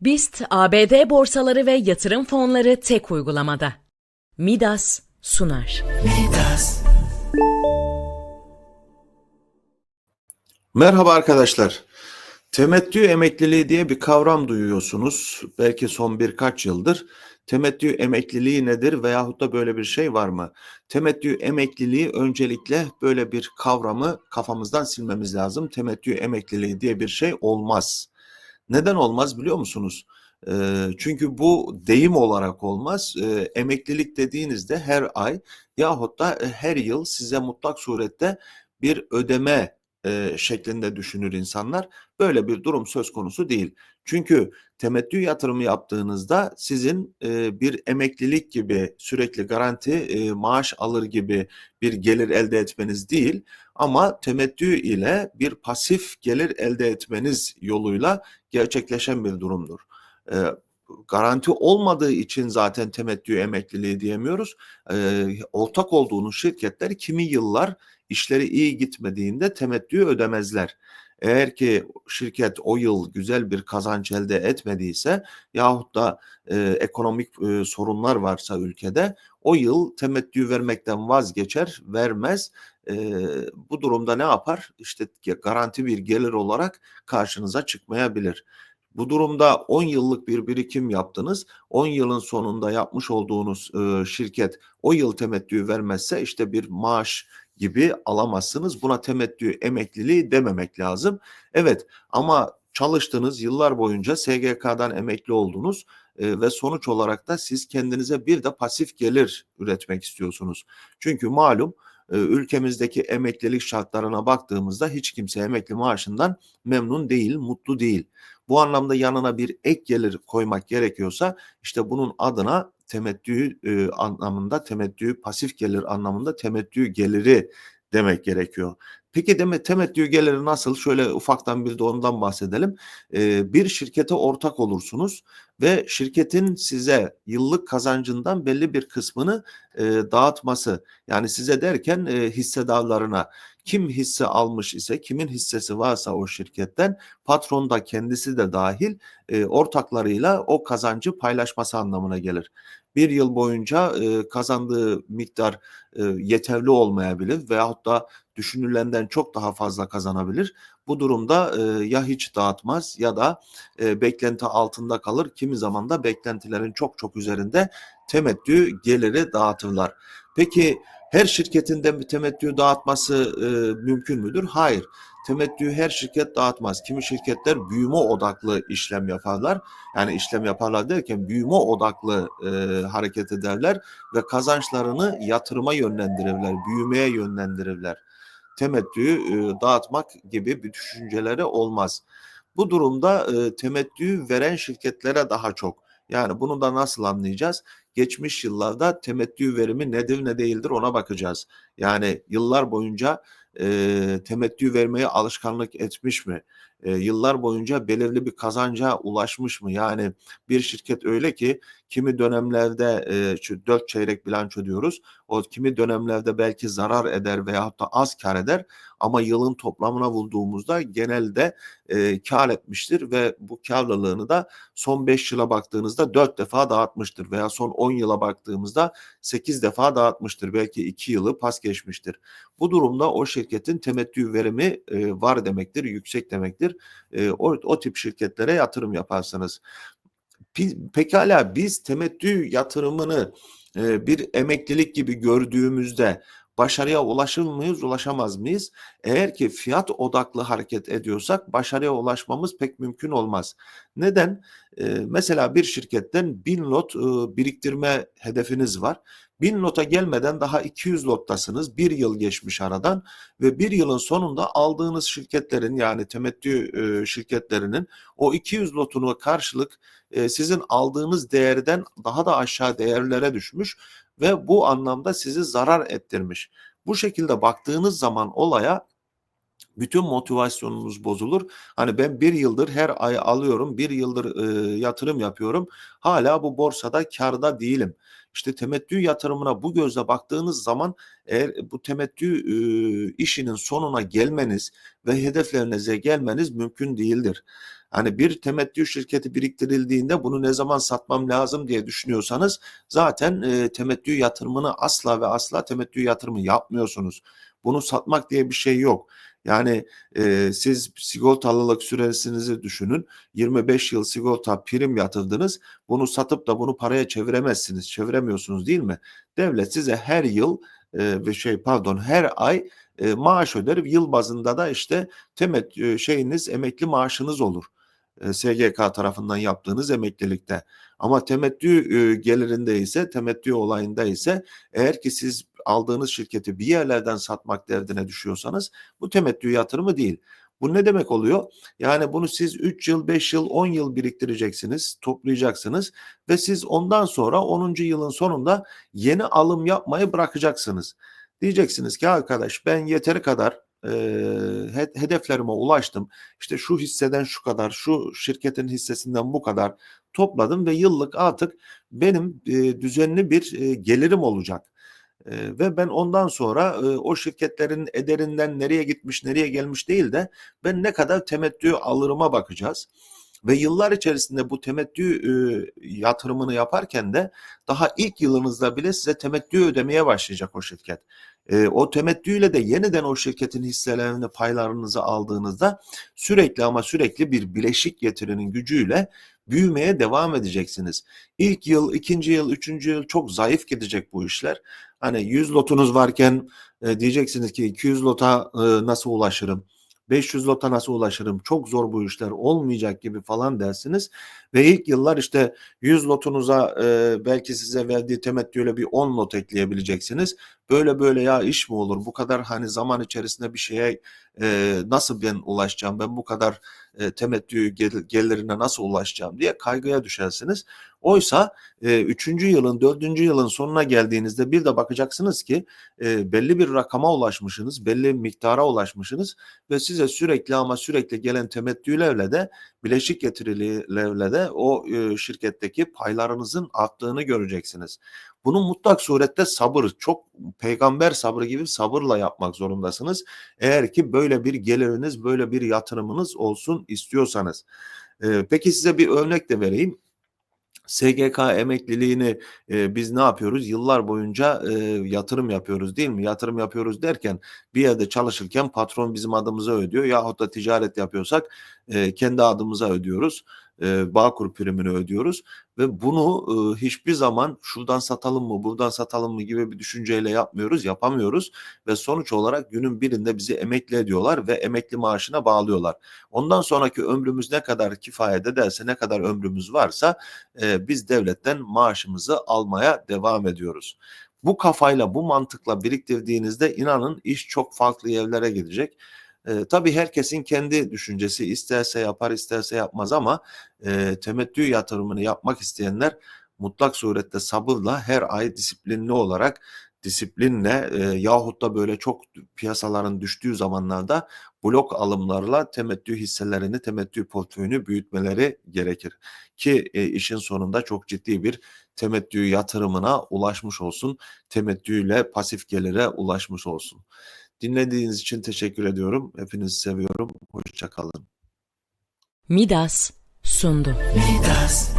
BIST ABD borsaları ve yatırım fonları tek uygulamada. Midas sunar. Merhaba arkadaşlar. Temettü emekliliği diye bir kavram duyuyorsunuz. Belki son birkaç yıldır. Temettü emekliliği nedir veyahut da böyle bir şey var mı? Temettü emekliliği öncelikle böyle bir kavramı kafamızdan silmemiz lazım. Temettü emekliliği diye bir şey olmaz. Neden olmaz biliyor musunuz? Ee, çünkü bu deyim olarak olmaz. Ee, emeklilik dediğinizde her ay yahut da her yıl size mutlak surette bir ödeme e, şeklinde düşünür insanlar. Böyle bir durum söz konusu değil. Çünkü temettü yatırımı yaptığınızda sizin e, bir emeklilik gibi sürekli garanti e, maaş alır gibi bir gelir elde etmeniz değil ama temettü ile bir pasif gelir elde etmeniz yoluyla gerçekleşen bir durumdur. E, garanti olmadığı için zaten temettü emekliliği diyemiyoruz. E, ortak olduğunuz şirketler kimi yıllar işleri iyi gitmediğinde temettü ödemezler. Eğer ki şirket o yıl güzel bir kazanç elde etmediyse yahut da e, ekonomik e, sorunlar varsa ülkede o yıl temettü vermekten vazgeçer, vermez. E, bu durumda ne yapar? İşte garanti bir gelir olarak karşınıza çıkmayabilir. Bu durumda 10 yıllık bir birikim yaptınız. 10 yılın sonunda yapmış olduğunuz e, şirket o yıl temettü vermezse işte bir maaş gibi alamazsınız. Buna temettü emekliliği dememek lazım. Evet ama çalıştınız yıllar boyunca SGK'dan emekli oldunuz e, ve sonuç olarak da siz kendinize bir de pasif gelir üretmek istiyorsunuz. Çünkü malum e, ülkemizdeki emeklilik şartlarına baktığımızda hiç kimse emekli maaşından memnun değil, mutlu değil. Bu anlamda yanına bir ek gelir koymak gerekiyorsa işte bunun adına temettü e, anlamında temettü pasif gelir anlamında temettü geliri demek gerekiyor. Peki deme temettü geliri nasıl? Şöyle ufaktan bir de ondan bahsedelim. Ee, bir şirkete ortak olursunuz ve şirketin size yıllık kazancından belli bir kısmını e, dağıtması. Yani size derken e, hissedarlarına kim hisse almış ise kimin hissesi varsa o şirketten patron da kendisi de dahil e, ortaklarıyla o kazancı paylaşması anlamına gelir bir yıl boyunca e, kazandığı miktar e, yeterli olmayabilir veyahut da düşünülenden çok daha fazla kazanabilir. Bu durumda e, ya hiç dağıtmaz ya da e, beklenti altında kalır. Kimi zaman da beklentilerin çok çok üzerinde temettü geliri dağıtırlar. Peki her şirketin de temettü dağıtması e, mümkün müdür? Hayır. Temettü her şirket dağıtmaz. Kimi şirketler büyüme odaklı işlem yaparlar. Yani işlem yaparlar derken büyüme odaklı e, hareket ederler ve kazançlarını yatırıma yönlendirirler, büyümeye yönlendirirler. Temettüyü e, dağıtmak gibi bir düşünceleri olmaz. Bu durumda e, temettü veren şirketlere daha çok yani bunu da nasıl anlayacağız? Geçmiş yıllarda temettü verimi nedir ne değildir ona bakacağız. Yani yıllar boyunca e, temettü vermeye alışkanlık etmiş mi? E, yıllar boyunca belirli bir kazanca ulaşmış mı? Yani bir şirket öyle ki kimi dönemlerde e, şu dört çeyrek bilanço diyoruz. O kimi dönemlerde belki zarar eder veyahut da az kar eder ama yılın toplamına vurduğumuzda genelde e, kar etmiştir ve bu karlılığını da son 5 yıla baktığınızda 4 defa dağıtmıştır veya son 10 yıla baktığımızda 8 defa dağıtmıştır. Belki 2 yılı pas geçmiştir. Bu durumda o şirketin temettü verimi e, var demektir, yüksek demektir. E, o, o tip şirketlere yatırım yaparsanız. Pekala biz temettü yatırımını e, bir emeklilik gibi gördüğümüzde başarıya ulaşır mıyız, ulaşamaz mıyız? Eğer ki fiyat odaklı hareket ediyorsak başarıya ulaşmamız pek mümkün olmaz. Neden? Ee, mesela bir şirketten 1000 lot e, biriktirme hedefiniz var. 1000 lota gelmeden daha 200 lottasınız. Bir yıl geçmiş aradan ve bir yılın sonunda aldığınız şirketlerin yani temettü e, şirketlerinin o 200 lotunu karşılık e, sizin aldığınız değerden daha da aşağı değerlere düşmüş ve bu anlamda sizi zarar ettirmiş. Bu şekilde baktığınız zaman olaya bütün motivasyonunuz bozulur. Hani ben bir yıldır her ay alıyorum, bir yıldır e, yatırım yapıyorum. Hala bu borsada karda değilim. İşte temettü yatırımına bu gözle baktığınız zaman eğer bu temettü e, işinin sonuna gelmeniz ve hedeflerinize gelmeniz mümkün değildir. Hani bir temettü şirketi biriktirildiğinde bunu ne zaman satmam lazım diye düşünüyorsanız zaten e, temettü yatırımını asla ve asla temettü yatırımı yapmıyorsunuz. Bunu satmak diye bir şey yok. Yani e, siz sigortalılık süresinizi düşünün. 25 yıl sigorta prim yatırdınız. Bunu satıp da bunu paraya çeviremezsiniz. Çeviremiyorsunuz değil mi? Devlet size her yıl ve şey pardon her ay e, maaş öder. Yıl bazında da işte temet e, şeyiniz emekli maaşınız olur. E, SGK tarafından yaptığınız emeklilikte. Ama temettü e, gelirinde ise temettü olayında ise eğer ki siz aldığınız şirketi bir yerlerden satmak derdine düşüyorsanız bu temettü yatırımı değil. Bu ne demek oluyor? Yani bunu siz 3 yıl, 5 yıl, 10 yıl biriktireceksiniz, toplayacaksınız ve siz ondan sonra 10. yılın sonunda yeni alım yapmayı bırakacaksınız. Diyeceksiniz ki arkadaş ben yeteri kadar e, he- hedeflerime ulaştım. İşte şu hisseden şu kadar, şu şirketin hissesinden bu kadar topladım ve yıllık artık benim e, düzenli bir e, gelirim olacak. Ve ben ondan sonra o şirketlerin ederinden nereye gitmiş, nereye gelmiş değil de ben ne kadar temettü alırıma bakacağız. Ve yıllar içerisinde bu temettü yatırımını yaparken de daha ilk yılınızda bile size temettü ödemeye başlayacak o şirket. O temettüyle de yeniden o şirketin hisselerini, paylarınızı aldığınızda sürekli ama sürekli bir bileşik getirinin gücüyle büyümeye devam edeceksiniz. İlk yıl, ikinci yıl, üçüncü yıl çok zayıf gidecek bu işler. Hani 100 lotunuz varken e, diyeceksiniz ki 200 lota e, nasıl ulaşırım? 500 lota nasıl ulaşırım? Çok zor bu işler olmayacak gibi falan dersiniz. Ve ilk yıllar işte 100 lotunuza e, belki size verdiği temettüyle bir 10 lot ekleyebileceksiniz. Böyle böyle ya iş mi olur? Bu kadar hani zaman içerisinde bir şeye e, nasıl ben ulaşacağım? Ben bu kadar e, temettü gel- gelirine nasıl ulaşacağım diye kaygıya düşersiniz. Oysa e, yılın, dördüncü yılın sonuna geldiğinizde bir de bakacaksınız ki e, belli bir rakama ulaşmışsınız, belli miktara ulaşmışsınız ve size sürekli ama sürekli gelen temettülerle de bileşik getirilerle de o e, şirketteki paylarınızın arttığını göreceksiniz. Bunu mutlak surette sabır, çok peygamber sabrı gibi sabırla yapmak zorundasınız. Eğer ki böyle bir geliriniz, böyle bir yatırımınız olsun istiyorsanız. E, peki size bir örnek de vereyim. SGK emekliliğini e, biz ne yapıyoruz? Yıllar boyunca e, yatırım yapıyoruz değil mi? Yatırım yapıyoruz derken bir yerde çalışırken patron bizim adımıza ödüyor yahut da ticaret yapıyorsak e, kendi adımıza ödüyoruz. E, Bağkur primini ödüyoruz ve bunu e, hiçbir zaman şuradan satalım mı buradan satalım mı gibi bir düşünceyle yapmıyoruz, yapamıyoruz ve sonuç olarak günün birinde bizi emekli ediyorlar ve emekli maaşına bağlıyorlar. Ondan sonraki ömrümüz ne kadar kifayet ederse, ne kadar ömrümüz varsa e, biz devletten maaşımızı almaya devam ediyoruz. Bu kafayla, bu mantıkla biriktirdiğinizde inanın iş çok farklı yerlere gidecek. E, tabii herkesin kendi düşüncesi isterse yapar isterse yapmaz ama e, temettü yatırımını yapmak isteyenler mutlak surette sabırla her ay disiplinli olarak disiplinle e, yahut da böyle çok piyasaların düştüğü zamanlarda blok alımlarla temettü hisselerini, temettü portföyünü büyütmeleri gerekir. Ki e, işin sonunda çok ciddi bir temettü yatırımına ulaşmış olsun, temettüyle pasif gelire ulaşmış olsun. Dinlediğiniz için teşekkür ediyorum. Hepinizi seviyorum. Hoşçakalın. Midas sundu. Midas.